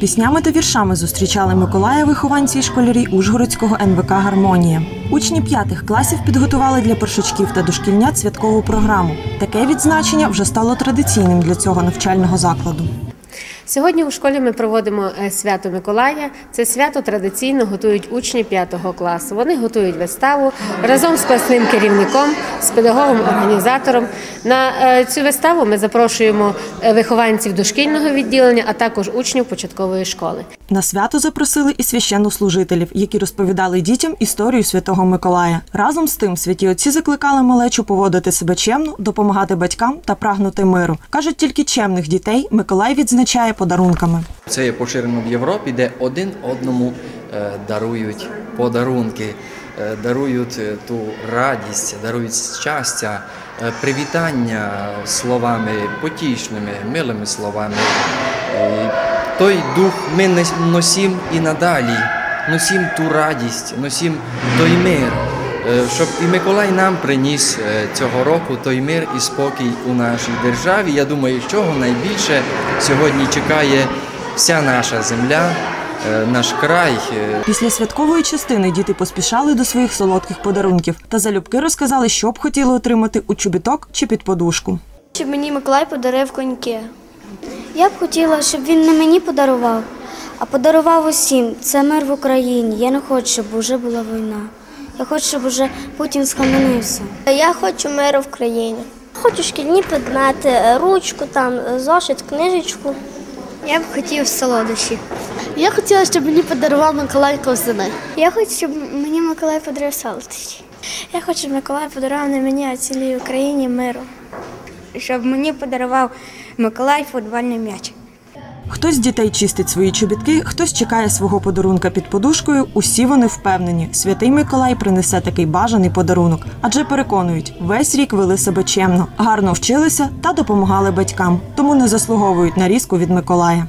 Піснями та віршами зустрічали Миколая вихованці і школярі Ужгородського НВК Гармонія. Учні п'ятих класів підготували для першачків та дошкільнят святкову програму. Таке відзначення вже стало традиційним для цього навчального закладу. Сьогодні у школі ми проводимо е, свято Миколая. Це свято традиційно готують учні 5 класу. Вони готують виставу разом з класним керівником, з педагогом-організатором. На е, цю виставу ми запрошуємо е, вихованців дошкільного відділення, а також учнів початкової школи. На свято запросили і священнослужителів, які розповідали дітям історію святого Миколая. Разом з тим святі отці закликали малечу поводити себе чемно, допомагати батькам та прагнути миру. кажуть, тільки чемних дітей Миколай відзначає подарунками. Це є поширено в Європі, де один одному е, дарують подарунки, е, дарують е, ту радість, дарують щастя, привітання словами потішними, милими словами. Той дух ми носім і надалі, носім ту радість, носім той мир. Е, Щоб і Миколай нам приніс е, цього року той мир і спокій у нашій державі. Я думаю, чого найбільше сьогодні чекає вся наша земля, е, наш край. Після святкової частини діти поспішали до своїх солодких подарунків та залюбки розказали, що б хотіли отримати у чобіток чи під подушку. Щоб мені Миколай подарив коньки. Я б хотіла, щоб він не мені подарував, а подарував усім. Це мир в Україні. Я не хочу, щоб вже була війна. Я хочу, щоб вже Путін схаменився. Я хочу миру в країні. Хочу шкільні предмети, ручку, там, зошит, книжечку. Я б хотів солодощі. Я хотіла, щоб мені подарував Миколай ковзани. Я хочу, щоб мені Миколай подарував солодощі. Я хочу, щоб Миколай подарував не мені, а цілій Україні миру. Щоб мені подарував Миколай футбольний м'яч. Хтось з дітей чистить свої чобітки, хтось чекає свого подарунка під подушкою. Усі вони впевнені, святий Миколай принесе такий бажаний подарунок, адже переконують, весь рік вели себе чемно, гарно вчилися та допомагали батькам, тому не заслуговують на різку від Миколая.